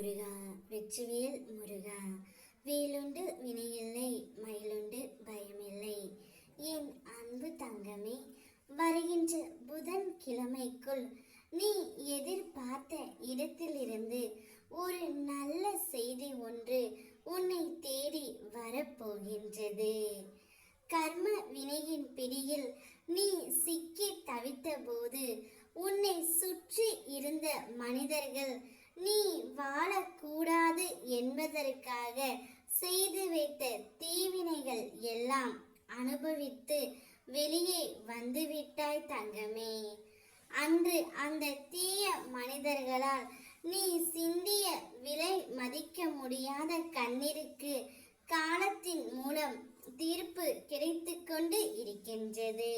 முருகா வெற்றிவேல் முருகா. வேலுண்டு வினையில்லை மயிலுண்டு பயமில்லை. என் அன்பு தங்கமே வருகின்ற புதன் கிழமைக்குள் நீ எதிர்பார்த்த இடத்திலிருந்து ஒரு நல்ல செய்தி ஒன்று உன்னை தேடி வரப்போகின்றது. கர்ம வினையின் பிடியில் நீ சிக்கி தவித்த போது உன்னை சுற்றி இருந்த மனிதர்கள் நீ வாழக்கூடாது என்பதற்காக செய்து வைத்த தீவினைகள் எல்லாம் அனுபவித்து வெளியே வந்துவிட்டாய் தங்கமே. அன்று அந்த தீய மனிதர்களால் நீ சிந்திய விலை மதிக்க முடியாத கண்ணீருக்கு காலத்தின் மூலம் தீர்ப்பு கிடைத்து கொண்டு இருக்கின்றது.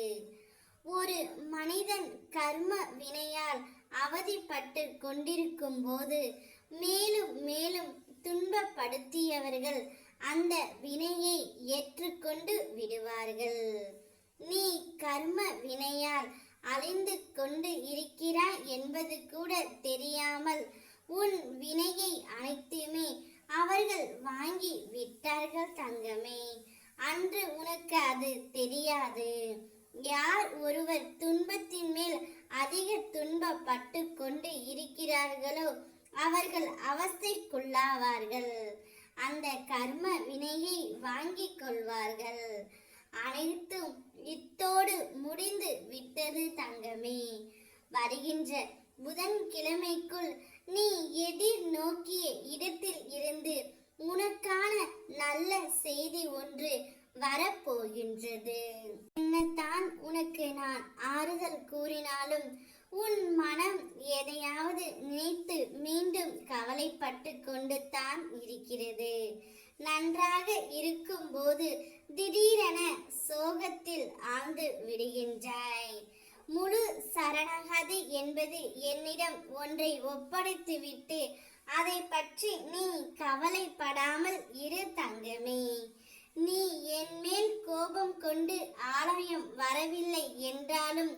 ஒரு மனிதன் கர்ம வினையால் அவதிப்பட்டு கொண்டிருக்கும் போது மேலும் மேலும் துன்பப்படுத்தியவர்கள் அந்த வினையை ஏற்றுக்கொண்டு விடுவார்கள். நீ கர்ம வினையால் அழிந்து கொண்டு இருக்கிறாய் என்பது கூட தெரியாமல் உன் வினையை அனைத்துமே அவர்கள் வாங்கி விட்டார்கள் தங்கமே. அன்று உனக்கு அது தெரியாது. யார் ஒருவர் துன்பத்தின் மேல் அதிக துன்பப்பட்டு கொண்டு இருக்கிறார்களோ அவர்கள் அவஸ்தைக்குள்ளாவார்கள். அந்த கர்ம வினையை வாங்கிக் கொள்வார்கள். அனைத்தும் இத்தோடு முடிந்து விட்டது தங்கமே. வருகின்ற புதன்கிழமைக்குள் நீ எதிர் நோக்கிய இடத்தில் இருந்து உனக்கான நல்ல செய்தி ஒன்று வரப்போகின்றது. என்னத்தான் உனக்கு நான் ஆறுதல் கூறினாலும் உன் மனம் எதையாவது நினைத்து மீண்டும் கவலைப்பட்டு கொண்டு தான் இருக்கிறது. நன்றாக இருக்கும்போது திடீரென சோகத்தில் ஆழ்ந்து விடுகின்றாய். முழு சரணகதி என்பது என்னிடம் ஒன்றை ஒப்படைத்துவிட்டு அதை பற்றி நீ கவலைப்படாமல் இரு தங்கமே நீ என் மேல் கோபம் கொண்டு ஆலயம் வரவில்லை என்றாலும்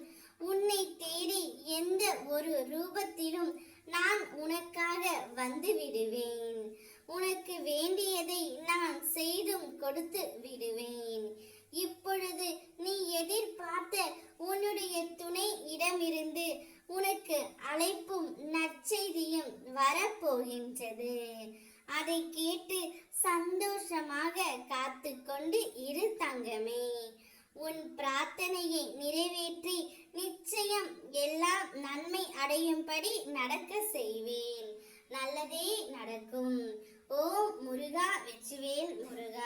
உன்னை தேடி எந்த ஒரு ரூபத்திலும் நான் உனக்காக வந்து விடுவேன். உனக்கு வேண்டியதை நான் செய்தும் கொடுத்து விடுவேன். இப்பொழுது நீ எதிர்பார்த்த உன்னுடைய துணை இடமிருந்து உனக்கு அழைப்பும் நற்செய்தியும் வரப்போகின்றது. அதை கேட்டு சந்தோஷமாக காத்து கொண்டு இரு தங்கமே. உன் பிரார்த்தனையை நிறை அடையும்படி நடக்க செய்வேன். நல்லதே நடக்கும். ஓ முருகா வெச்சுவேல் முருகா.